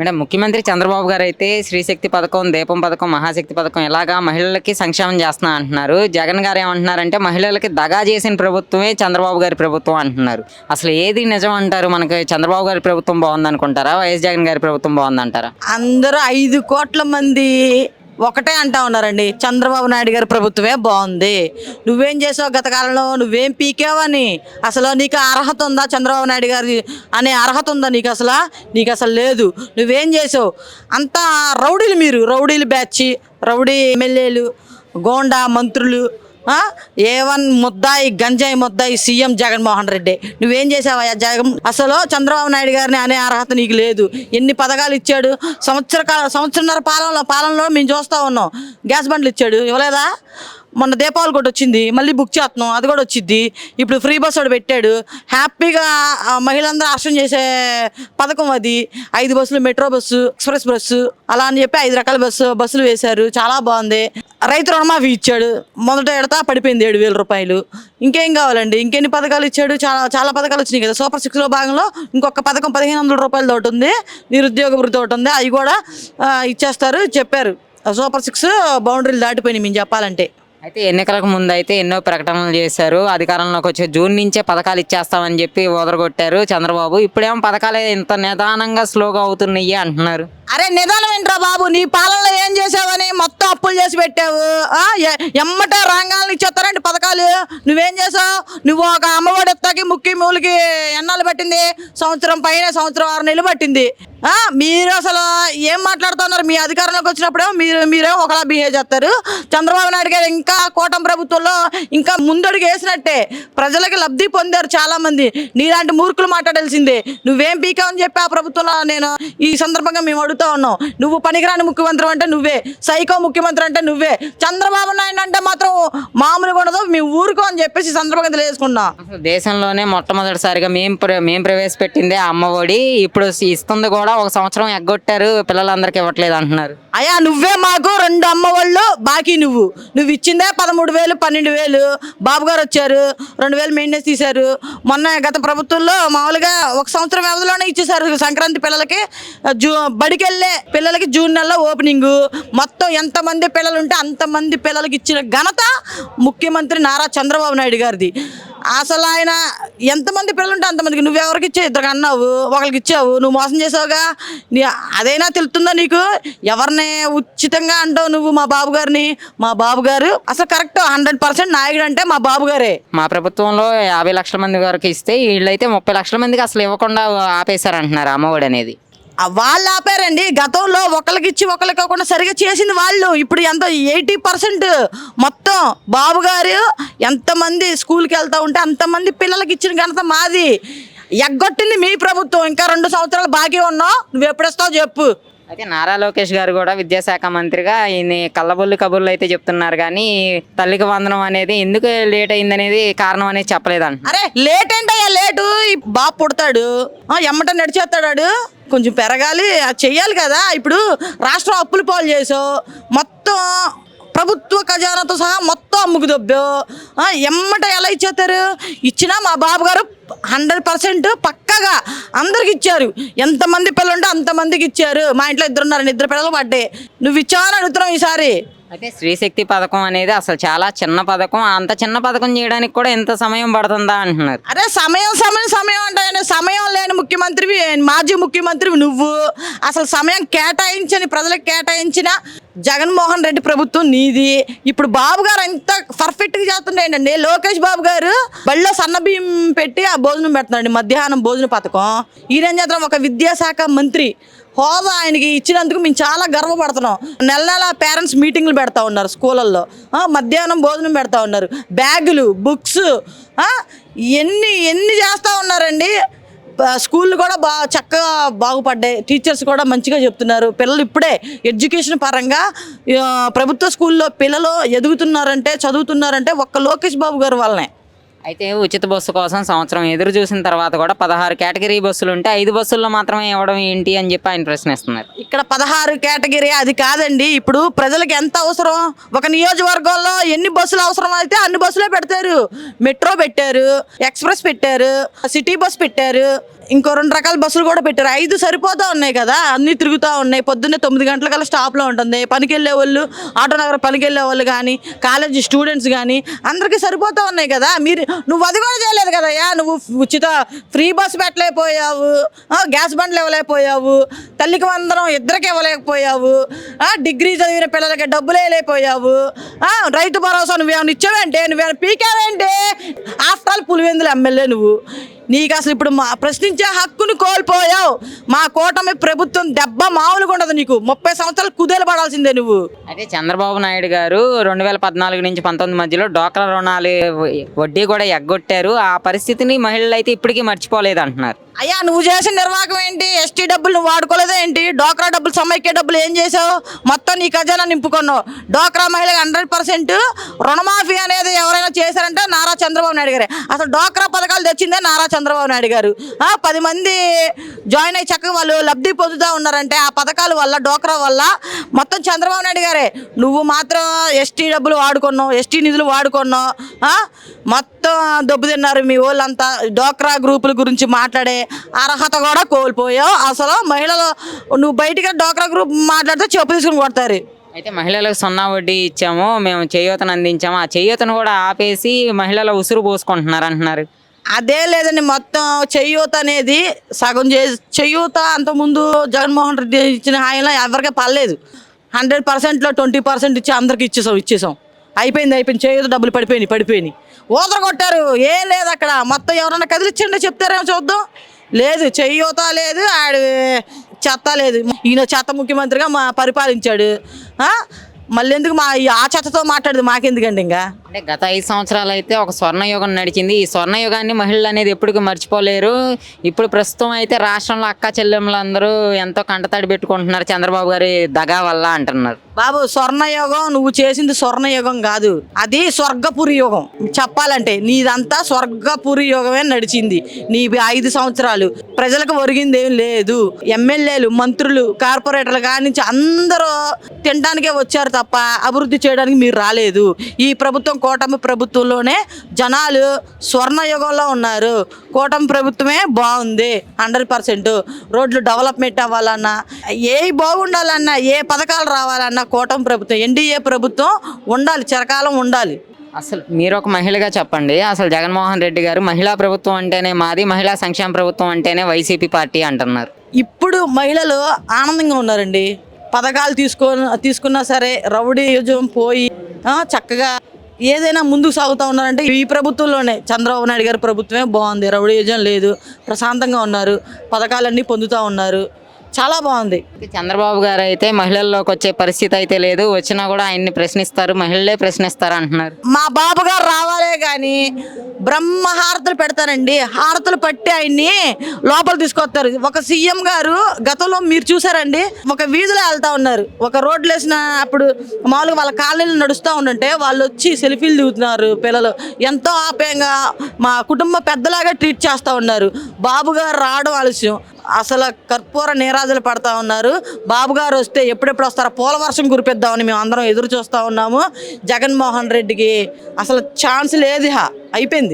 Madam ముఖ్యమంత్రి చంద్రబాబు గారు అయితే శ్రీశక్తి పథకం దీపం పథకం మహాశక్తి పథకం ఇలాగా మహిళలకి సంక్షేమం చేస్తున్నా అంటున్నారు. జగన్ గారు ఏమంటున్నారంటే మహిళలకి దగా చేసిన ప్రభుత్వమే చంద్రబాబు గారి ప్రభుత్వం అంటున్నారు. అసలు ఏది నిజం అంటారు? మనకి చంద్రబాబు గారి ప్రభుత్వం బాగుంది అనుకుంటారా వైఎస్ జగన్ గారి ప్రభుత్వం బాగుందంటారా? అందరూ ఐదు కోట్ల మంది ఒకటే అంటా ఉన్నారండి చంద్రబాబు నాయుడు గారి ప్రభుత్వమే బాగుంది. నువ్వేం చేసావు గత కాలంలో నువ్వేం పీకావని అసలు నీకు అర్హత ఉందా చంద్రబాబు నాయుడు గారి అనే అర్హత ఉందా నీకు అసలు? నీకు అసలు లేదు. నువ్వేం చేసావు? అంతా రౌడీలు మీరు రౌడీలు బ్యాచ్ రౌడీ ఎమ్మెల్యేలు గోండా మంత్రులు ఏ వన్ ముద్దాయి గంజాయి ముద్దాయి సీఎం జగన్మోహన్ రెడ్డి. నువ్వేం చేసావయ్యా జగన్? అసలు చంద్రబాబు నాయుడు గారిని అనే అర్హత నీకు లేదు. ఎన్ని పథకాలు ఇచ్చాడు? సంవత్సర కాల సంవత్సరంన్నర పాలనలో పాలనలో మేము చూస్తూ ఉన్నాం. గ్యాస్ బండ్లు ఇచ్చాడు. ఇవ్వలేదా? మొన్న దీపావళి కూడా వచ్చింది మళ్ళీ బుక్ చేస్తున్నాం అది కూడా వచ్చింది ఇప్పుడు ఫ్రీ బస్ వాడు పెట్టాడు. హ్యాపీగా మహిళలందరూ అర్థం చేసే పథకం అది. ఐదు బస్సులు మెట్రో బస్సు ఎక్స్ప్రెస్ బస్సు అలా అని చెప్పి ఐదు రకాల బస్సు బస్సులు వేశారు. చాలా బాగుంది. రైతు రుణమాఫీ ఇచ్చాడు. మొదట ఎడతా పడిపోయింది ఏడు వేల రూపాయలు. ఇంకేం కావాలండి? ఇంకెన్ని పథకాలు ఇచ్చాడు? చాలా చాలా పథకాలు వచ్చినాయి కదా. సూపర్ సిక్స్లో భాగంలో ఇంకొక పథకం పదిహేను వందల రూపాయలతో ఒకటి ఉంది. నిరుద్యోగ వృత్తి ఒకటి ఉంది. అవి కూడా ఇచ్చేస్తారు చెప్పారు. సూపర్ సిక్స్ బౌండరీలు దాటిపోయినాయి మేము చెప్పాలంటే. అయితే ఎన్నికలకు ముందు అయితే ఎన్నో ప్రకటనలు చేశారు. అధికారంలోకి వచ్చే జూన్ నుంచే పథకాలు ఇచ్చేస్తామని చెప్పి ఓదరగొట్టారు చంద్రబాబు. ఇప్పుడేమో పథకాలు ఇంత నిదానంగా స్లోగా అవుతున్నాయి అంటున్నారు. అరే నిదానం ఏంట్రా బాబు? నీ పాలనలో ఏం చేసావని మొత్తం అప్పులు చేసి పెట్టావు. ఎమ్మట రంగాలను ఇచ్చేస్తారంటే పథకాలు? నువ్వేం చేసావు? నువ్వు ఒక అమ్మఒడి ఎత్తాకి ముక్కి మూలకి ఎన్నాళ్ళు పట్టింది? సంవత్సరం పైన సంవత్సరం ఆరు నెలలు పట్టింది. మీరు అసలు ఏం మాట్లాడుతున్నారు? మీ అధికారంలోకి వచ్చినప్పుడే మీరు మీరే ఒకలా బిహేవ్ చేస్తారు. చంద్రబాబు నాయుడు గారు ఇంకా కూటమి ప్రభుత్వంలో ఇంకా ముందడుగు వేసినట్టే. ప్రజలకి లబ్ధి పొందారు చాలా మంది నీలాంటి మూర్ఖులు మాట్లాడాల్సిందే. నువ్వేం పీకావని చెప్పి ఆ ప్రభుత్వంలో నేను ఈ సందర్భంగా మేము అడుగుతా ఉన్నాం నువ్వు పనికిరాని ముఖ్యమంత్రి అంటే నువ్వే. సైకో ముఖ్యమంత్రి అంటే నువ్వే. చంద్రబాబు నాయుడు అంటే మాత్రం మామూలుగా ఉండదు. మీ ఊరుకో అని చెప్పేసి సందర్భంగా తెలియజేసుకున్నా దేశంలోనే మొట్టమొదటిసారిగా మేము మేము ప్రవేశపెట్టిందే అమ్మ ఒడి. ఇప్పుడు ఇస్తుంది కూడా ఒక సంవత్సరం ఎగ్గొట్టారు. పిల్లలందరికీ ఇవ్వట్లేదు అంటున్నారు. అయ్యా నువ్వే మాకు రెండు అమ్మ వాళ్ళు బాకీ నువ్వు. నువ్వు ఇచ్చిందే పదమూడు వేలు పన్నెండు వేలు. బాబు గారు వచ్చారు. రెండు వేలు మెయింటెనెన్స్ తీశారు. మొన్న గత ప్రభుత్వంలో మామూలుగా ఒక సంవత్సరం వ్యవధిలోనే ఇచ్చేసారు సంక్రాంతి పిల్లలకి. జూ బడికి పిల్లలే. పిల్లలకి జూన్ నెలలో ఓపెనింగ్. మొత్తం ఎంతమంది పిల్లలు ఉంటే అంతమంది పిల్లలకి ఇచ్చిన ఘనత ముఖ్యమంత్రి నారా చంద్రబాబు నాయుడు గారిది. అసలు ఆయన ఎంతమంది పిల్లలు ఉంటే అంతమందికి. నువ్వు ఎవరికి ఇచ్చావు? ఇద్దరికి అన్నావు. ఒకరికి ఇచ్చావు. నువ్వు మోసం చేసావుగా? నీ అదైనా తెలుస్తుందా నీకు? ఎవరిని ఉచితంగా అంటావు నువ్వు మా బాబు గారిని మా బాబు గారు అసలు కరెక్ట్ హండ్రెడ్ పర్సెంట్ నాయకుడు అంటే మా బాబు గారే మా ప్రభుత్వంలో యాభై లక్షల మంది వరకు ఇస్తే వీళ్ళైతే ముప్పై లక్షల మందికి అసలు ఇవ్వకుండా ఆపేశారంటున్నారు అమ్మఒడి అనేది. వాళ్ళు ఆపారండి. గతంలో ఒకరికి ఇచ్చి ఒకరికి కాకుండా సరిగా చేసింది వాళ్ళు. ఇప్పుడు ఎంత ఎయిటీ పర్సెంట్ మొత్తం బాబు గారు ఎంతమంది స్కూల్కి వెళ్తా ఉంటే అంతమంది పిల్లలకి ఇచ్చిన ఘనత మాది. ఎగ్గొట్టింది మీ ప్రభుత్వం. ఇంకా రెండు సంవత్సరాలు బాకీ ఉన్నావు. నువ్వు ఎప్పుడొస్తావు చెప్పు. అయితే నారా లోకేష్ గారు కూడా విద్యాశాఖ మంత్రిగా ఈయన కళ్ళబొల్లి కబుర్లు అయితే చెప్తున్నారు. కానీ తల్లికి వందనం అనేది ఎందుకు లేట్ అయింది అనేది కారణం అనేది చెప్పలేదు అరే లేట్ ఏంటయ్యా? లేటు. ఈ బాబు పుడతాడు. ఆ, ఎమ్మట నడిచేస్తాడు కొంచెం పెరగాలి. అది చెయ్యాలి కదా. ఇప్పుడు రాష్ట్రం అప్పులు పాలు చేసావు. మొత్తం ప్రభుత్వ ఖజానాతో సహా మొత్తం అమ్ముకు దొబ్బో ఎమ్మట ఎలా ఇచ్చేస్తారు ఇచ్చినా మా బాబుగారు హండ్రెడ్ పర్సెంట్ పక్కగా అందరికి ఇచ్చారు. ఎంతమంది పిల్లలు ఉంటే అంతమందికి ఇచ్చారు. మా ఇంట్లో ఇద్దరు ఉన్నారు ఇద్దరు పిల్లలు పడ్డాయి. నువ్వు ఇచ్చావని అడుగుతున్నావు ఈసారి. అయితే స్త్రీశక్తి పథకం అనేది అసలు చాలా చిన్న పథకం. అంత చిన్న పథకం చేయడానికి కూడా ఎంత సమయం పడుతుందా అంటున్నారు. అరే సమయం సమయం సమయం అంటే సమయం లేని ముఖ్యమంత్రివి మాజీ ముఖ్యమంత్రివి నువ్వు. అసలు సమయం కేటాయించని ప్రజలకు కేటాయించిన జగన్మోహన్ రెడ్డి ప్రభుత్వం నీది. ఇప్పుడు బాబు గారు ఎంత పర్ఫెక్ట్గా చేస్తుండే ఏంటండి? లోకేష్ బాబు గారు బళ్ళో సన్న బియ్యం పెట్టి ఆ భోజనం పెడుతున్నాడు మధ్యాహ్నం భోజన పథకం. ఈయన చేద్దాం ఒక విద్యాశాఖ మంత్రి. హోదా ఆయనకి ఇచ్చినందుకు మేము చాలా గర్వపడుతున్నాం. నెల నెల పేరెంట్స్ మీటింగ్లు పెడతా ఉన్నారు స్కూళ్ళల్లో. మధ్యాహ్నం భోజనం పెడతా ఉన్నారు. బ్యాగులు బుక్స్ ఎన్ని ఎన్ని చేస్తూ ఉన్నారండి? స్కూళ్ళు కూడా బాగా చక్కగా బాగుపడ్డాయి. టీచర్స్ కూడా మంచిగా చెప్తున్నారు. పిల్లలు ఇప్పుడే ఎడ్యుకేషన్ పరంగా ప్రభుత్వ స్కూల్లో పిల్లలు ఎదుగుతున్నారంటే చదువుతున్నారంటే ఒక్క లోకేష్ బాబు గారు వల్లనే. అయితే ఉచిత బస్సు కోసం సంవత్సరం ఎదురు చూసిన తర్వాత కూడా పదహారు కేటగిరీ బస్సులు ఉంటే ఐదు బస్సుల్లో మాత్రమే ఇవ్వడం ఏంటి అని చెప్పి ఆయన ప్రశ్నిస్తున్నారు. ఇక్కడ పదహారు కేటగిరీ అది కాదండి. ఇప్పుడు ప్రజలకు ఎంత అవసరం? ఒక నియోజకవర్గంలో ఎన్ని బస్సులు అవసరం అయితే అన్ని బస్సులే పెడతారు. మెట్రో పెట్టారు ఎక్స్ప్రెస్ పెట్టారు సిటీ బస్ పెట్టారు. ఇంకో రెండు రకాల బస్సులు కూడా పెట్టారు. ఐదు సరిపోతా ఉన్నాయి కదా? అన్నీ తిరుగుతూ ఉన్నాయి. పొద్దున్నే తొమ్మిది గంటలకల్లా స్టాప్లో ఉంటుంది. పనికి వెళ్ళే వాళ్ళు ఆటో నగర పనికి వెళ్ళే వాళ్ళు కానీ కాలేజీ స్టూడెంట్స్ కానీ అందరికీ సరిపోతూ ఉన్నాయి కదా? మీరు నువ్వు అది కూడా చేయలేదు కదయ్యా? నువ్వు ఉచిత ఫ్రీ బస్ పెట్టలేకపోయావు గ్యాస్ బండ్లు ఇవ్వలేకపోయావు తల్లికి వందనం ఇద్దరికి ఇవ్వలేకపోయావు డిగ్రీ చదివిన పిల్లలకి డబ్బులు వేయలేకపోయావు రైతు భరోసా నువ్వేమైనా ఇచ్చావంటే? నువ్వేమైనా పీకావేంటి? ఆఫ్టర్ ఆల్ పులివెందులు ఎమ్మెల్యే నువ్వు. నీకు అసలు ఇప్పుడు మా ప్రశ్నించే హక్కుని కోల్పోయావు. మా కూటమి ప్రభుత్వం దెబ్బ మామూలుగా ఉండదు నీకు. ముప్పై సంవత్సరాలు కుదేలు పడాల్సిందే నువ్వు. అయితే చంద్రబాబు నాయుడు గారు రెండు వేల పద్నాలుగు నుంచి పంతొమ్మిది మధ్యలో డోక్రా రుణాలు వడ్డీ కూడా ఎగ్గొట్టారు. ఆ పరిస్థితిని మహిళలు అయితే ఇప్పటికీ మర్చిపోలేదు అంటున్నారు. అయ్యా నువ్వు చేసిన నిర్వాహకం ఏంటి? ఎస్టీ డబ్బులు నువ్వు వాడుకోలేదా ఏంటి? డోక్రా డబ్బులు సమైక్య డబ్బులు ఏం చేసావు మొత్తం నీ ఖజానా నింపుకున్నావు. డోక్రా మహిళకి హండ్రెడ్ పర్సెంట్ రుణమాఫీ అనేది ఎవరైనా చేశారంటే నారా చంద్రబాబు నాయుడు గారే. అసలు డోక్రా పథకాలు తెచ్చిందే నారా చంద్రబాబు నాయుడు గారు. ఆ, పది మంది జాయిన్ అయ్యి చక్కగా వాళ్ళు లబ్ధి పొందుతూ ఉన్నారంటే ఆ పథకాల వల్ల డోక్రా వల్ల మొత్తం చంద్రబాబు నాయుడు గారే. నువ్వు మాత్రం ఎస్టీ డబ్బులు వాడుకున్నావు ఎస్టీ నిధులు వాడుకున్నావు మొత్తం దెబ్బ తిన్నారు మీ వాళ్ళంతా డోక్రా గ్రూపుల గురించి మాట్లాడే అర్హత కూడా కోల్పోయావు. అసలు మహిళలు నువ్వు బయటికి డోక్రా గ్రూప్ మాట్లాడితే చెప్పు తీసుకుని కొడతారు. అయితే మహిళలకు సున్నా వడ్డీ ఇచ్చాము మేము చేయూతను అందించాము. ఆ చేయూతను కూడా ఆపేసి మహిళల ఉసురు పోసుకుంటున్నారు అంటున్నారు. అదే లేదండి మొత్తం చెయ్యూత అనేది సగం చే చెయ్యూత అంతకుముందు జగన్మోహన్ రెడ్డి ఇచ్చిన హాయిలో ఎవరికీ పర్లేదు హండ్రెడ్ పర్సెంట్లో ట్వంటీ పర్సెంట్ ఇచ్చి అందరికి ఇచ్చేసాం ఇచ్చేసాం. అయిపోయింది అయిపోయింది. చేయూత డబ్బులు పడిపోయినాయి పడిపోయినాయి. ఊదర కొట్టారు ఏం లేదు అక్కడ. మొత్తం ఎవరన్నా కదిలిచ్చండి చెప్తారేమో చూద్దాం. లేదు చెయ్యూత లేదు ఆడ చెత్త లేదు. ఈయన చెత్త ముఖ్యమంత్రిగా మా పరిపాలించాడు. మళ్ళీ ఎందుకు మా ఆ చెత్తతో మాట్లాడేది మాకెందుకండి ఇంకా? అంటే గత ఐదు సంవత్సరాలు అయితే ఒక స్వర్ణయుగం నడిచింది. ఈ స్వర్ణయుగాన్ని మహిళలు అనేది ఎప్పటికీ మర్చిపోలేరు. ఇప్పుడు ప్రస్తుతం అయితే రాష్ట్రంలో అక్క చెల్లెములందరూ ఎంతో కంటతడి పెట్టుకుంటున్నారు. చంద్రబాబు గారి దగా వల్ల అంటున్నారు. బాబు స్వర్ణయుగం నువ్వు చేసింది స్వర్ణయుగం కాదు. అది స్వర్గపురి యుగం. చెప్పాలంటే నీదంతా స్వర్గపురి యుగమే నడిచింది. నీ ఐదు సంవత్సరాలు ప్రజలకు ఒరిగింది ఏం లేదు. ఎమ్మెల్యేలు మంత్రులు కార్పొరేటర్లు కానించి అందరూ తినడానికే వచ్చారు తప్ప అభివృద్ధి చేయడానికి మీరు రాలేదు. ఈ ప్రభుత్వం కూటమి ప్రభుత్వంలోనే జనాలు స్వర్ణయుగంలో ఉన్నారు. కూటమి ప్రభుత్వమే బాగుంది. హండ్రెడ్ పర్సెంట్ రోడ్లు డెవలప్మెంట్ అవ్వాలన్నా ఏ బాగుండాలన్నా ఏ పథకాలు రావాలన్నా కూటమి ప్రభుత్వం ఎన్డీఏ ప్రభుత్వం ఉండాలి చిరకాలం ఉండాలి. అసలు మీరు ఒక మహిళగా చెప్పండి. అసలు జగన్మోహన్ రెడ్డి గారు మహిళా ప్రభుత్వం అంటేనే మాది మహిళా సంక్షేమ ప్రభుత్వం అంటేనే వైసీపీ పార్టీ అంటున్నారు. ఇప్పుడు మహిళలు ఆనందంగా ఉన్నారండి. పథకాలు తీసుకో తీసుకున్నా సరే రౌడీ యుజం పోయి చక్కగా ఏదైనా ముందుకు సాగుతూ ఉన్నారంటే ఈ ప్రభుత్వంలోనే. చంద్రబాబు నాయుడు గారి ప్రభుత్వమే బాగుంది. రౌడీ యుజం లేదు. ప్రశాంతంగా ఉన్నారు. పథకాలన్నీ పొందుతూ ఉన్నారు. చాలా బాగుంది. చంద్రబాబు గారు అయితే మహిళల్లోకి వచ్చే పరిస్థితి అయితే లేదు. వచ్చినా కూడా ఆయన్ని ప్రశ్నిస్తారు. మహిళలే ప్రశ్నిస్తారు అంటున్నారు మా బాబు గారు రావాలే కానీ బ్రహ్మ హారతులు పెడతారండి. హారతులు పట్టి ఆయన్ని లోపల తీసుకొస్తారు. ఒక సీఎం గారు గతంలో మీరు చూసారండి ఒక వీధిలో వెళ్తా ఉన్నారు. ఒక రోడ్లు వేసిన అప్పుడు మామూలుగా వాళ్ళ కాలనీలు నడుస్తూ ఉండంటే వాళ్ళు వచ్చి సెల్ఫీలు దిగుతున్నారు పిల్లలు. ఎంతో ఆప్యాయంగా మా కుటుంబ పెద్దలాగా ట్రీట్ చేస్తూ ఉన్నారు. బాబు గారు రావడం ఆలస్యం. అసలు కర్పూర నీరాజులు పడతా ఉన్నారు. బాబు గారు వస్తే ఎప్పుడెప్పుడు వస్తారో పూల వర్షం కురిపిద్దామని మేము అందరం ఎదురు చూస్తూ ఉన్నాము. జగన్మోహన్ రెడ్డికి అసలు ఛాన్స్ లేదు హా అయిపోయింది.